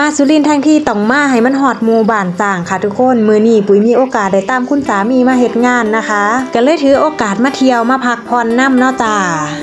มาสุรินทร์ทั้งที่ต้องมาให้มันหอดหมู่บ้านจ้างค่ะทุกคนมือนี้ปุ๋ยมีโอกาสได้ตามคุณสามีมาเฮ็ดงานนะคะ ก็เลยถือโอกาสมาเที่ยวมาพักผ่อนน้ำเนาะจ้า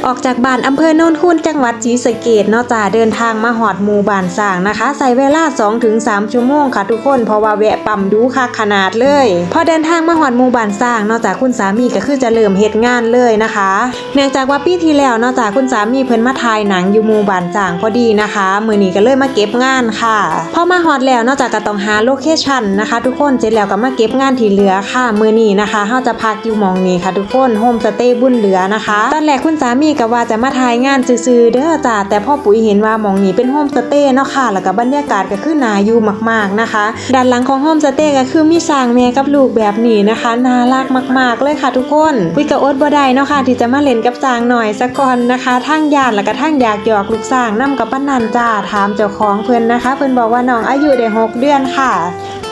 ออกจากบ้านอำเภอโนนคูนจังหวัดศรีสะเกษเนาะจ้าเดินทางมาหอดหมู่บ้านสร้างนะคะ ใส่เวลา 2-3 ชั่วโมงค่ะทุกคนเพราะว่าแวะปั๊มดูคักขนาดเลย พอเดินทางมาหอดหมู่บ้านสร้างเนอกจากคุณสามีก็คือจะเริ่มเฮ็ดงานเลยนะคะ เนื่องจากว่าปีที่แล้วเนอกจากคุณสามีเพิ่นมาถ่ายหนังอยู่หมู่บ้านสร้างพอดีนะคะ มือนี้ก็เลยมาเก็บงานค่ะพอมาฮอดแล้วนอกจากก็ต้องหาโลเคชั่นนะคะ ทุกคนเสร็จแล้วก็มาเก็บงานที่เหลือค่ะมือนี้นะคะเฮาจะพักอยู่มองนี้ค่ะ ทุกคนโฮมสเตย์บุญเหลือนะคะ ตอนแรกคุณสามีก็ว่าจะมาถ่ายงานซื่อๆเด้อจ้าแต่พ่อปุ๋ยเห็นว่ามองนี้เป็นโฮมสเตย์เนาะค่ะ แล้วก็บรรยากาศก็คือนาอยู่มากๆนะคะ ด้านหลังของโฮมสเตย์ก็คือมีสร้างแม่กับลูกแบบนี้นะคะน่ารักมาก ๆ เลยค่ะทุกคนปุ้ยก็อดบ่ได้เนาะค่ะ ที่จะมาเล่นกับสางหน่อยสักก่อนนะคะทั้งญาติแล้วก็ทั้งอยากหยอกลูกสร้างนํกับป้านันจ้าถามเจ้าของเพิ่อนนะคะพิ่นบอกว่าน้องอายุได้หกเดือนค่ะ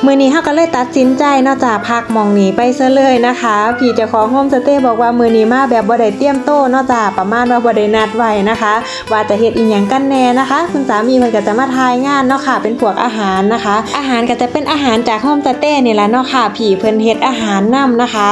มือนี้เฮาก็เลยตัดสินใจเนอกจากพักมองหนีไปซะเลยนะคะ พี่เจ้าของโฮมสเตย์บอกว่ามือนี้มาแบบบ่ได้เตรียมโต๊ะเนอกจากประมาณว่าบ่ได้นัดไว้นะคะ ว่าจะเฮ็ดอีหยังกันแน่นะคะ คุณสามีเพิ่นก็จะมาทายงานเนาะค่ะ เป็นพวกอาหารนะคะ อาหารก็จะเป็นอาหารจากโฮมสเตย์นี่แหละเนาะค่ะพี่เพิ่นเฮ็ดอาหารนํนะคะ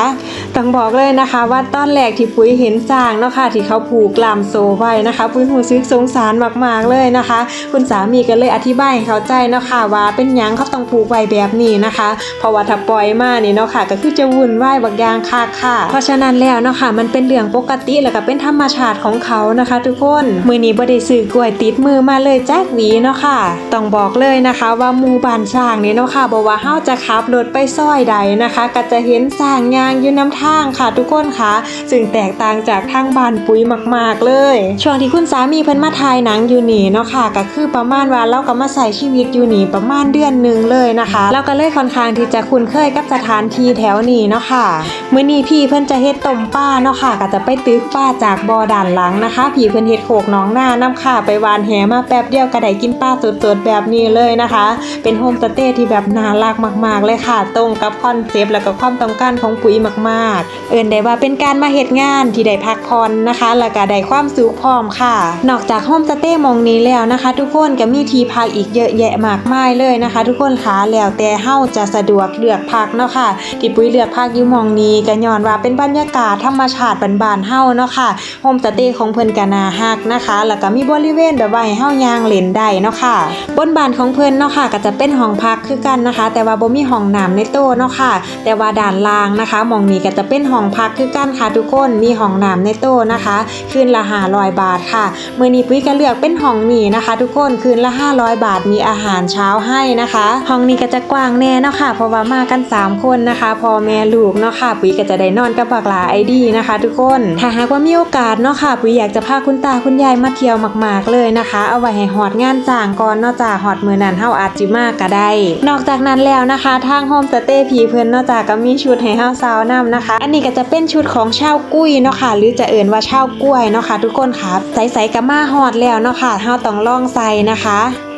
ต้องบอกเลยนะคะว่าตอนแรกที่ปุ้ยเห็นสร้างเนาะค่ะที่เขาผูกลามโซไว้นะคะ ปุ้ยรู้สึกสงสารมากๆเลยนะคะ คุณสามีก็เลยอธิบายให้เข้าใจเนาะค่ะว่าเป็นยังเขาต้องผูกไว้แบบนี้นะคะ เพราะว่าถ้าปล่อยมานี่เนาะค่ะ ก็คือจะวุ่นวายบักอย่างค่ะค่ะ เพราะฉะนั้นแล้วเนาะค่ะ มันเป็นเรื่องปกติแล้วก็เป็นธรรมชาติของเขานะคะ ทุกคนมือนี้บ่ได้ซื้อกล้วยติดมือมาเลยแจ๊กหวีเนาะค่ะ ต้องบอกเลยนะคะว่าหมู่บ้านสร้างนี่เนาะค่ะบอกว่าเฮาจะขับรถไปซอยใดนะคะ ก็จะเห็นสร้างยางอยู่น้ำทางค่ะ ทุกคนค่ะซึ่งแตกต่างจากทางบ้านปุ๋ยมาก ๆ เลย ช่วงที่คุณสามีเพิ่นมาถ่ายหนังอยู่นี่เนาะค่ะก็คือประมาณว่าเราก็มาใส่ชีวิตอยู่นี่ประมาณเดือนหนึ่งเลยนะคะเราก็เลยค่อนข้างที่จะคุ้นเคยกับสถานที่แถวนี้เนาะค่ะเมื้อนี้พี่เพิ่นจะเฮ็ดต้มป้าเนาะค่ะ ก็จะไปตึกป้าจากบ่อด้านหลังนะคะ พี่เพิ่นเฮ็ดโขกน้องหน้าน้ำค่ะไปวานแหมาแป๊บเดียวก็ได้กินป้าสดๆแบบนี้เลยนะคะ เป็นโฮมสเตย์ที่แบบน่ารักมาก ๆ เลยค่ะ ตรงกับคอนเซปต์แล้วก็ความต้องการของปุ๋ยมากๆ เอิ้นได้ว่าเป็นการมาเฮ็ดงานที่ได้พักผ่อนนะคะ แล้วก็ได้ความสุขพร้อมค่ะ นอกจากโฮมสเตย์มองนี้แล้วนะคะ ทุกคนก็มีที่พักอีกเยอะแยะมากมายเลยนะคะ ทุกคนคะแล้วแต่เฮาจะสะดวกเลือกพักเนาะค่ะที่ปุ้ยเลือกพักยูมองนี้ก็ย้อนว่าเป็นบรรยากาศธรรมชาติบานๆเฮาเนาะค่ะโฮมสเตย์ของเพิ่นก็น่าฮักนะคะ แล้วก็มีบริเวณแบบว่าให้เฮายางเล่นได้เนาะค่ะบนบานของเพิ่นเนาะค่ะก็จะเป็นห้องพักคือกันนะคะ แต่ว่าบ่มีห้องน้ำในโต๊ะเนาะค่ะ แต่ว่าด้านล่างนะคะมองนี้ก็จะเป็นห้องพักคือกันค่ะทุกคนมีห้องน้ำในโต๊ะนะคะ คืนละ500บาทค่ะเมื้อนี้ปุ้ยก็เลือกเป็นห้องนี้นะคะ ทุกคนคืนละ500บาทมีอาหารเช้าให้นะคะ ห้องนี้ก็จะกว้างแน่เนาะค่ะ เพราะว่ามากัน 3 คนนะคะพ่อแม่ลูกเนาะค่ะปุ้ยก็จะได้นอนกับบักหลาไอดีนะคะ ทุกคนถ้าหากว่ามีโอกาสเนาะค่ะปุ้ยอยากจะพาคุณตาคุณยายมาเที่ยวมาก ๆเลยนะคะ เอาไว้ให้ฮอดงานจ้างก่อนเนอกจากฮอดมือนันเฮาอาจจิมากก็ได้ นอกจากนั้นแล้วนะคะ ทางโฮมสเตย์ผีเพิ่นเนอกจากก็มีชุดให้เฮาสาวนํนะคะ อันนี้ก็จะเป็นชุดของชาวกุ้ยเนาะค่ะหรือจะเอ่นว่าชาวกล้วยเนาะค่ะทุกคนค่ะใส่ๆกับมาฮอดแล้วเนาะค่ะเฮาต้องล่องใส่นะคะ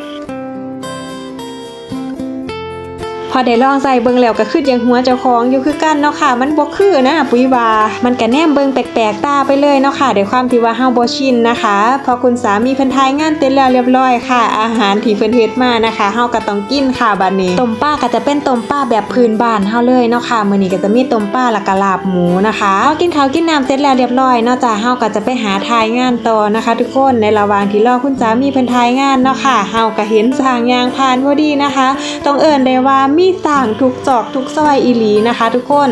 พอได้ลองใส่เบิ่งแล้วก็คือยังหัวเจ้าของอยู่คือกันเนาะค่ะ มันบ่คือนะปุ้ยวามันก็แนมเบิ่งแปลกๆตาไปเลยเนาะค่ะด้วยความที่ว่าเฮาบ่ชินนะคะ พอคุณสามีเพิ่นทายงานเต็มแล้วเรียบร้อยค่ะ อาหารที่เพิ่นเฮ็ดมานะคะเฮาก็ต้องกินค่ะบัดนี้ต้มป้าก็จะเป็นต้มป้าแบบพื้นบ้านเฮาเลยเนาะค่ะมื้อนี้ก็จะมีต้มป้าแล้วก็ลาบหมูนะคะพอกินข้าวกินน้ำเสร็จแล้วเรียบร้อยเนาะจ้ะเฮาก็จะไปหาทายงานต่อนะคะ ทุกคนในระหว่างที่รอคุณสามีเพิ่นทายงานเนาะค่ะเฮาก็เห็นสร้างยางผ่านพอดีนะคะต้องเอิ้นได้ว่ามีีต่างทุกจอกทุกซอยอีหลีนะคะ ทุกคน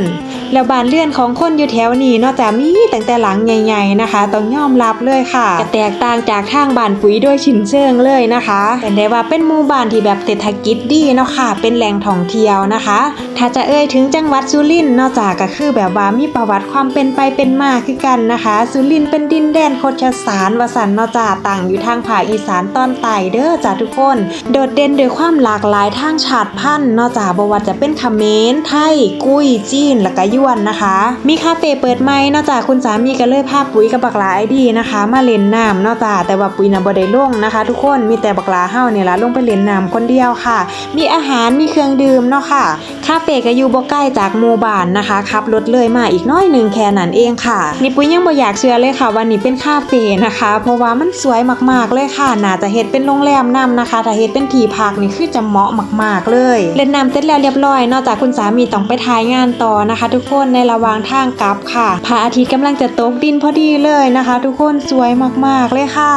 แล้วบานเรือนของคนอยู่แถวนี้นอกจากมีตั้งแต่หลังใหญ่ ๆนะคะ ต้องยอมรับเลยค่ะก็แตกต่างจากทางบานปุ๋ยโดยชิ้นเชิงเลยนะคะแต่ได้ว่าเป็นหมู่บ้านที่แบบเศรษฐกิจดีเนาะค่ะ เป็นแหล่งท่องเที่ยวนะคะ ถ้าจะเอ่ยถึงจังหวัดสุรินทร์นอกจากก็คือแบบว่ามีประวัติความเป็นไปเป็นมาคือกันนะคะ สุรินทร์เป็นดินแดนโคชสารวสันนอกจากต่างอยู่ทางภาคอีสานตอนใต้เด้อจ้าทุกคน โดดเด่นด้วยความหลากหลายทางชาติพันธุ์นอกจากาบว่าจะเป็นเขมรไทย กุ้ยจีนและก็ยวนนะคะ มีคาเฟ่เปิดใหม่เนอกจากคุณสามีก็เลยพาปุ๋ยกับบักลาไอดีนะคะ มาเล่นน้ำเนอกจากแต่ว่าปุ๋ยนะบ่ได้ลงนะคะ ทุกคนมีแต่บักลาเฮาเนี่ยละลงไปเล่นน้ำคนเดียวค่ะ มีอาหารมีเครื่องดื่มเนาะค่ะ คาเฟ่ก็อยู่บ่ใกล้จากหมู่บ้านนะคะขับรถเลยมาอีกน้อยหนึ่งแค่นั้นเองค่ะนี่ปุ้ยยังบ่อยากเชื่อเลยค่ะว่านี่เป็นคาเฟ่นะคะ เพราะว่ามันสวยมากๆเลยค่ะน่าจะเฮ็ดเป็นโรงแรมนํนะคะถ้าเฮ็ดเป็นที่พักนี่คือจะเหมาะมาก ๆ เลยเล่นน้ำเสร็จแล้วเรียบร้อย นอกจากคุณสามีต้องไปถ่ายงานต่อนะคะ ทุกคนในระหว่างทางกลับค่ะพระอาทิตย์กำลังจะตกดินพอดีเลยนะคะ ทุกคนสวยมากๆเลยค่ะ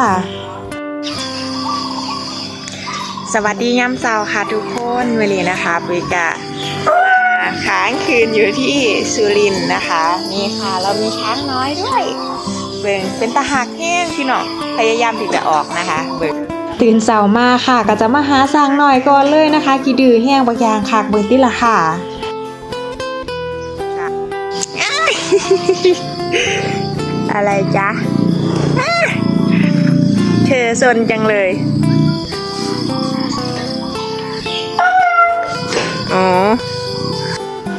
สวัสดีย้ำเช้าค่ะทุกคนวันนี้นะคะปุ้ยกะมาค้างคืนอยู่ที่สุรินทร์นะคะนี่ค่ะเรามีช้างน้อยด้วย เบิ่งเป็นตาหักแห้งพี่น้องพยายามที่จะออกนะคะ เบิ่งตื่นเสามาค่ะ ก็จะมาหาสร้างหน่อยก่อนเลยนะคะ กี่ดื้อแห้งบางอย่างคักเบิ่งติละค่ะอะไรจ๊ะอะเธอสนจังเลย อ๋อห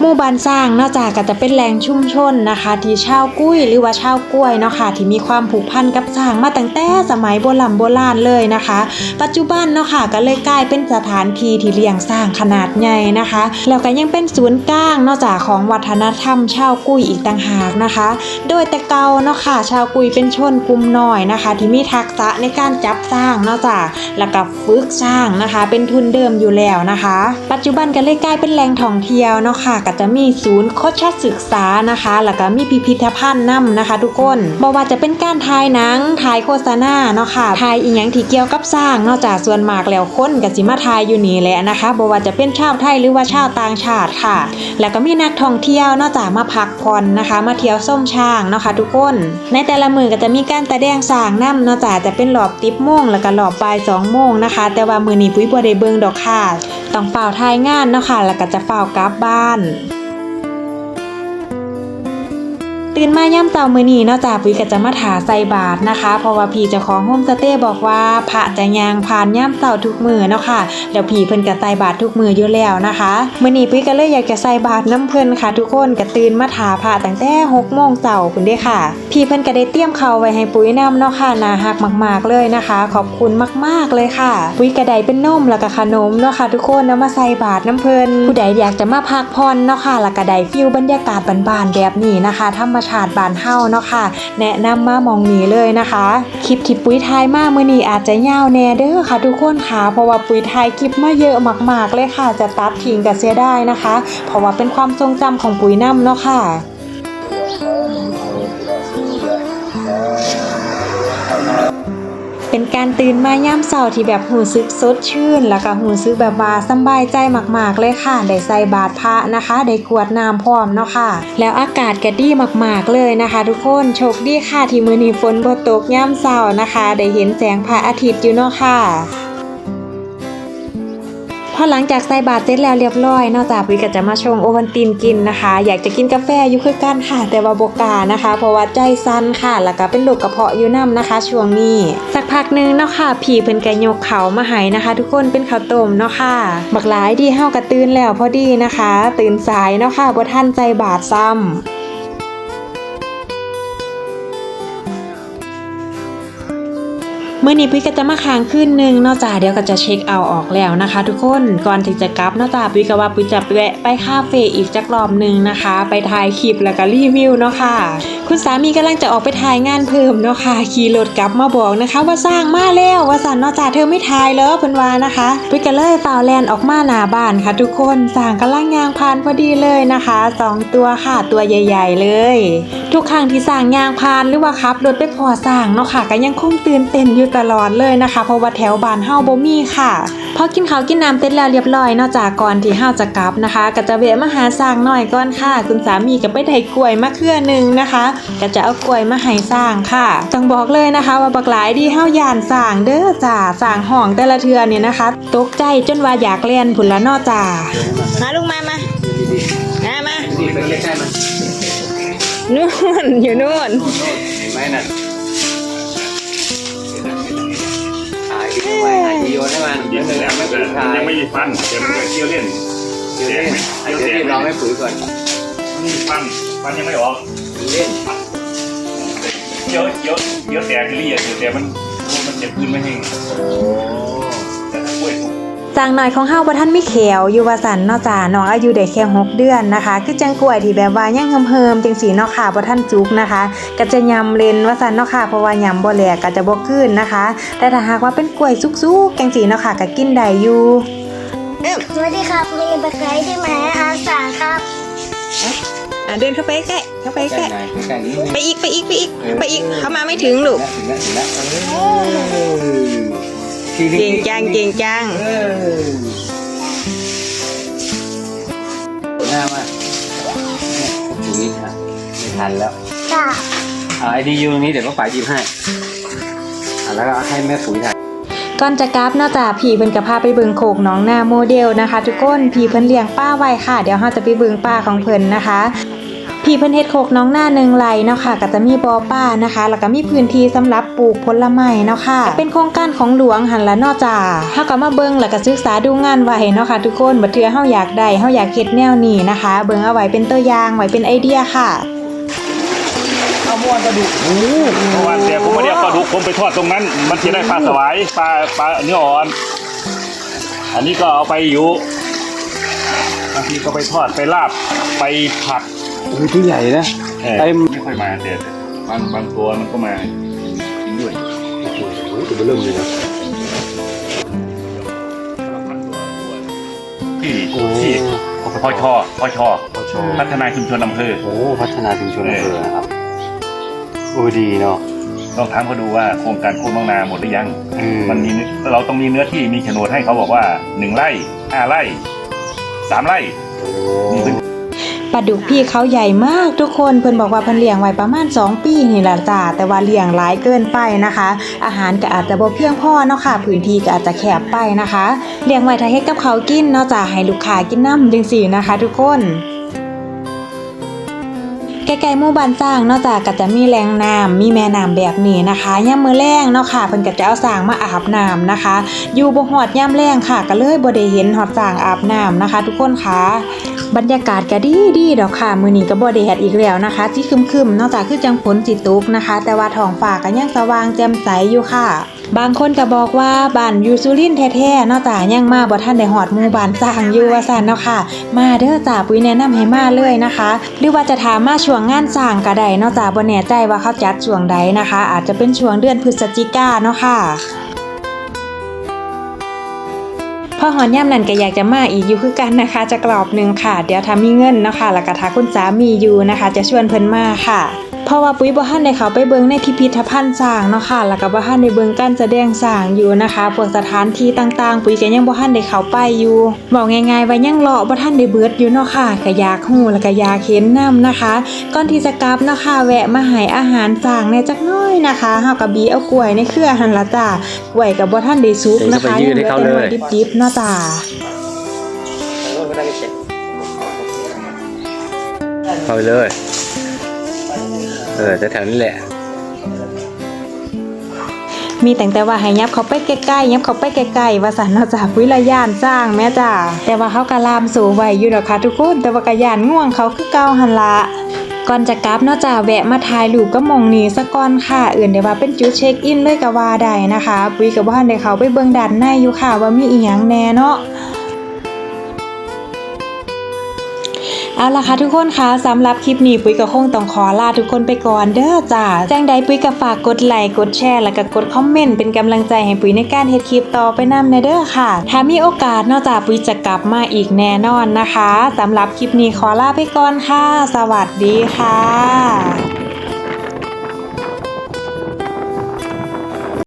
มู่บ้านสร้างนอกจากก็จะเป็นแหล่งชุมชนนะคะ ที่ชาวกุ้ยหรือว่าชาวกล้วยเนาะค่ะที่มีความผูกพันกับสร้างมาตั้งแต่สมัยโบราณโบราณเลยนะคะ ปัจจุบันเนาะค่ะก็เลยกลายเป็นสถานที่ที่เลี้ยงสร้างขนาดใหญ่นะคะ แล้วก็ยังเป็นศูนย์กลางนอกจากของวัฒนธรรมชาวกุ้ยอีกต่างหากนะคะ โดยแต่เก่าเนาะค่ะชาวกุยเป็นชนกลุ่มน้อยนะคะ ที่มีทักษะในการจับสร้างนาะจ้ะแล้วก็ฝึกสร้างนะคะ เป็นทุนเดิมอยู่แล้วนะคะ ปัจจุบันก็เลยกลายเป็นแหล่งท่องเที่ยวเนาะค่ะก็จะมีศูนย์โคชศึกษานะคะ แล้วก็มีพิพิธภัณฑ์นํนะคะ ทุกคนบ่ว่าจะเป็นการถ่ายหนังถ่ายโฆษณาเนาะค่ะถ่ายอีหยังที่เกี่ยวกับสร้างนอกจากส่วนมากแล้วคนก็สิมาถ่ายอยู่นี่แหละนะคะบ่ว่าจะเป็นชาวไทยหรือว่าชาวต่างชาติค่ะ แล้วก็มีนักท่องเที่ยวนอกจากมาพักผ่อนนะคะ มาเที่ยวส้มช้างเนาะค่ะทุกคน ในแต่ละมือก็จะมีการแสดงสร้างน้ำนาะจากจะเป็นหลอบติบโมงแล้วก็หลอบบ่ายสองโมงนะคะ แต่ว่ามือนี้ปุ้ยบ่ได้เบิงดอกค่ะต้องเฝ้าทายงานเนาะค่ะแล้วก็จะเฝ้ากลับบ้าน ตื่นมาย่ำเช้ามือนีเนาะจ้าปุ้ยก็จะมาถาใส่บาตรนะคะ เพราะว่าพี่เจ้าของโฮมสเตย์บอกว่าพระจะยางผ่านย่ำเช้าทุกมือเนาะค่ะแล้วพี่เพิ่นก็ใส่บาตรทุกมืออยู่แล้วนะคะมือนีปุ้ยก็เลยอยากจะใส่บาตรน้ำเพิ่นค่ะ ทุกคนก็ตื่นมาถาพระตั้งแต่6โมงเช้าพุ่นเด้ค่ะ พี่เพิ่นก็ได้เตรียมเขาไว้ให้ปุ้ยนํเนาะค่ะนาฮักมาก ๆเลยนะคะ ขอบคุณมากๆเลยค่ะ ปุ้ยก็ไดเป็นนมแล้วก็ขนมเนาะค่ะ ทุกคนเอามาใส่บาตรน้ำเพิ่นผู้ใดอยากจะมาพักผ่อนเนาะค่ะแล้วก็ไดฟิลบรรยากาศบานๆแบบนี้นะคะธรรมชาติบานเฮาเนาะค่ะ แนะนำมามองนี้เลยนะคะ คลิปที่ปุ้ยทายมามื้อนี้อาจจะยาวแน่เด้อค่ะ ทุกคนค่ะ เพราะว่าปุ้ยทายคลิปมาเยอะมาก ๆ เลยค่ะ จะตัดทิ้งก็เสียได้นะคะ เพราะว่าเป็นความทรงจำของปุ้ยนํเนาะค่ะ เป็นการตื่นมาย่ำเสาร์ที่แบบหูซึกสดชื่น แล้วก็หูซึกแบบว่าสบายใจมากๆเลยค่ะ ได้ใส่บาตรพระนะคะ ได้กวดน้ำพร้อมเนาะค่ะ แล้วอากาศก็ดีมากๆเลยนะคะ ทุกคนโชคดีค่ะที่มือนี้ฝนบ่ตกย่ำเสาร์นะคะ ได้เห็นแสงพระอาทิตย์อยู่เนาะค่ะ พอหลังจากใส่บาตรเสร็จแล้วเรียบร้อย นอกจากวิก็จะมาชงโอวันตินกินนะคะ อยากจะกินกาแฟอยู่คือกันค่ะ แต่ว่าบกานะคะ เพราะว่าใจสั่นค่ะ แล้วก็เป็นโรคกระเพาะอยู่นํนะคะ ช่วงนี้ สักพักหนึงเนาะค่ะพี่เพิ่นก็ยกเขามาให้นะคะ ทุกคนเป็นข้าวต้มเนาะค่ะบักหลายดีเฮากระตื่นแล้วพอดีนะคะ ตื่นสายเนาะค่ะบ่ทันใจบาตรซ้ำ เมื่อนี้พี่ก็จะมาค้างคืนหนึงนอกจากเดี๋ยวก็จะเช็คเอาออกแล้วนะคะ ทุกคนก่อนที่จะกลับนอกจากพี่ก็ว่าพี่จะแวะไปคาเฟ่อีกจักรอบหนึ่งนะคะ ไปถ่ายคลิปแล้วก็รีวิวเนาะค่ะ คุณสามีกำลังจะออกไปถ่ายงานเพิ่มเนาะค่ะขี่รถกลับมาบอกนะคะ ว่าสร้างมาแล้วว่าสันนอกจากเธอไม่ถ่ายเลยเพิ่นว่านะคะพี่ก็เลยฝ่าวแลนออกมาหน้าบ้านค่ะ ทุกคนสร้างกำลังยางพานพอดีเลยนะคะสองตัวค่ะตัวใหญ่ ๆ เลย ทุกครั้งที่สร้างยางพานหรือว่าขับรถไปพอสร้างเนาะค่ะก็ยังคงตื่นเต้นอยู่ตลอดเลยนะคะ เพราะว่าแถวบ้านเฮาบ่มีค่ะพอกินข้าวกินน้ำเสร็จแล้วเรียบร้อยนอกจากก่อนที่เฮาจะกลับนะคะก็จะแวะมาหาสร้างหน่อยก่อนค่ะ คุณสามีก็ไปได้กล้วยมาเครือหนึงนะคะก็จะเอากล้วยมาให้สร้างค่ะต้องบอกเลยนะคะว่าบักหลายดีเฮาย่านสร้างเด้อจ้าสร้างห้องแต่ละเทือเนี่ยนะคะ ตกใจจนว่าอยากเล่นผุนละนอจ้ามาลุงมามามามานู่นอยู่นู่นเห็นไหมน่ะ ไว้ถ่ายวิดีโอให้มันยิงแล้วแล้วไม่ไม่เป็นถ่ายยังไม่ได้ฟันเดี๋ยวมันจะเที่ยวเล่นเดี๋ยวเล่นเดี๋ยวเล่นลองให้ปุ๋ยก่อนมันฟันฟันยังไม่ออกเล่นเยอะเยอะเยวแตกเรียดแต่มันมันเจ็บพื้นไม่แห้งโอ้แต่ถ้ากล้วย สุกจางหน่อยของเฮาบ่ทันมีแขวอยู่ว่าสันเนาะจ้าน้องอายุได้แค่หกเดือนนะคะ คือจังกล้วยที่แบบว่ายังเฮิมๆจังสีเนาะค่ะบ่ทันจุกนะคะก็จะยำเลนว่าสันเนาะค่ะเพราะว่ายำบ่แหลกก็จะบ่ขึ้นนะคะ แต่ถ้าหากว่าเป็นกล้วยสุกๆจังสีเนาะค่ะก็กินได้อยู่สวัสดีครับมีบักไคที่มาอาสาครับอะเดินเข้าไปใกล้เข้าไปใกล้ใกล้ไหนใกล้นี้ไปอีกไปอีกไปอีกไปอีกเข้ามาไม่ถึงลูกถึงแล้วถึงแล้วที เก่งจังเก่งจังเออหน้ามาตรงนี้ค่ะไม่ทันแล้วจ้าเอาไอดียูตรงนี้เดี๋ยวก็ฝ่ายยิบให้อะแล้วก็ให้แม่ปุ๋ยถ่ายก่อนจะกลับเนาะจ้าพี่เพิ่นก็พาไปเบิ่งโคกหน้องนาโมเดลนะคะ ทุกคนพี่เพิ่นเลี้ยงป้าไว้ค่ะ เดี๋ยวเราจะไปเบิ่งป้าของเพิ่นนะคะ พี่เพิ่นเฮ็ดโคกน้องหน้าหนึ่งไรเนาะค่ะก็จะมีบ่อป้านะคะ แล้วก็มีพื้นที่สำหรับปลูกผลไม้เนาะค่ะ เป็นโครงการของหลวงหันละนาะจ้าเฮาก็มาเบิ่งแล้วก็ศึกษาดูงานไว้เนาะค่ะทุกคนบัดเทื่อเฮาอยากได้เฮาอยากเฮ็ดแนวนี้นะคะ เบิ่งเอาไว้เป็นตัวอย่างไว้เป็นไอเดียค่ะเอาม้วนกระดูกโอ้เพราะว่าแต่ผมไม่ได้ปลาดุกผมไปทอดตรงนั้น มันจะได้ปลาสวายปลาปลาเนื้ออ่อน อันนี้ก็เอาไปอยู่บางทีก็ไปทอดไปลาบไปผัด โหตัวใหญ่นะเออไอ้ไม่ค่อยมาแต่บางบางตัวมันก็มากินด้วยโอ้ตัวเริ่มเลยนะที่โอ้ที่พอชอพอชอพอชอพัฒนาชุมชนอำเภอโอ้พัฒนาชุมชนอำเภอนะครับโอ้ดีเนาะลองถามเขาดูว่าโครงการโค้งบางนาหมดหรือยังเออมันมีเนื้อเราต้องมีเนื้อที่มีโฉนดให้เขาบอกว่าหนึ่งไร่ห้าไร่สามไร่โอ้มีพื้น ปลาดุกพี่เขาใหญ่มากทุกคนเพิ่นบอกว่าเพิ่นเลี้ยงไว้ประมาณ 2 ปีนี่แหละจ้าแต่ว่าเลี้ยงหลายเกินไปนะคะ อาหารก็อาจจะบ่เพียงพอเนาะค่ะพื้นที่ก็อาจจะแคบไปนะคะ เลี้ยงไว้ถ้าเฮ็ดกับเขากินเนาะจ้าให้ลูกค้ากินน้ำจังสี่นะคะ ทุกคน ล้ๆหมู่บ้านสร้างนอกจากก็จะมีแหล่งน้ำมีแม่น้ำแบบนี้นะคะย่ำมือแรงเนาะค่ะเพิ่นก็จะเอาสร้างมาอาบน้ำนะคะ อยู่บ่ฮอดย่ำแรงค่ะ ก็เลยบ่ได้เห็นฮอดสร้างอาบน้ำนะคะ ทุกคนคะบรรยากาศก็ดีดีดอกค่ะ มือนี้ก็บ่ได้แดดอีกแล้วนะคะที่คึมๆนอกจากคือจังฝนสิตกนะคะ แต่ว่าท้องฟ้าก็ยังสว่างแจ่มใสอยู่ค่ะ บางคนก็บอกว่าบ้านอยู่สุรินทร์แท้ๆเนอกจากยังมาบ่ทันได้ฮอดหมู่บ้านสร้างอยู่ว่าซั่นเนาะค่ะ มาเด้อจ้าปุ้ยแนะนำให้มาเลยนะคะ หรือว่าจะถามมาช่วงงานสร้างก็ได้เนอกจากบ่แน่ใจว่าเขาจัดช่วงใดนะคะ อาจจะเป็นช่วงเดือนพฤศจิกาเนาะค่ะพอหอนย่ำนั่นก็อยากจะมาอีกอยู่คือกันนะคะ จะกรอบหนึ่งค่ะ เดี๋ยวถ้ามีเงินเนาะค่ะแล้วก็ถ้าคุณสามีอยู่นะคะ จะชวนเพิ่นมาค่ะ เพราะว่าปุ้ยบ่ทันได้เขาไปเบิ่งในพิพิธภัณฑ์สร้างเนาะค่ะ แล้วก็บ่ทันได้เบิ่งการแสดงสร้างอยู่นะคะพวกสถานที่ต่างๆ ปุ้ยก็ยังบ่ทันได้เข้าไปอยู่บอกง่ายๆว่ายังเลาะบ่ทันได้เบิดอยู่เนาะค่ะก็อยากฮู้แล้วก็อยากเห็นนํนะคะ ก่อนที่จะกลับเนาะค่ะแวะมาให้อาหารสร้างในจักน้อยนะคะเฮาก็บีเอากล้วยในเครือหั่นละจ้ากล้วยก็บ่ทันได้สุกนะคะยังเหลือแต่หน่วยดิบๆเนาะจ้าเข้าไปเลย เออจะแถวนี้แหละ มีแต่งแต่ว่าให้ยับเขาไปใกล้ๆยับเขาไปใกล้ๆว่าสันเนาจ้าวิรยานสร้างแม่จ้าแต่ว่าเขากะลามสูไว้อยู่ดอกค่ะทุกคน แต่ว่ากะยานง่วงเขาคือเก่าหันละก่อนจะกลับนาะจ้าแวะมาถ่ายรูปก็มองนี้ซะก่อนค่ะ เอื่นได้ว่าเป็นจุดเช็คอินเลยก็ว่าได้นะคะ ปุ้ยกับว่านได้เขาไปเบิ่งด้านในอยู่ค่ะว่ามีอีหยังแน่เนาะ เอาล่ะค่ะทุกคนคะสำหรับคลิปนี้ปุ้ยก็คงต้องขอลาทุกคนไปก่อนเด้อจ้าแจ้งใดปุ้ยก็ฝากกดไลค์กดแชร์แล้วก็กดคอมเมนต์เป็นกำลังใจให้ปุ้ยในการเฮ็ดคลิปต่อไปนำในเด้อค่ะ ถ้ามีโอกาสนอกจากปุ้ยจะกลับมาอีกแน่นอนนะคะสำหรับคลิปนี้ขอลาไปก่อนค่ะ สวัสดีค่ะ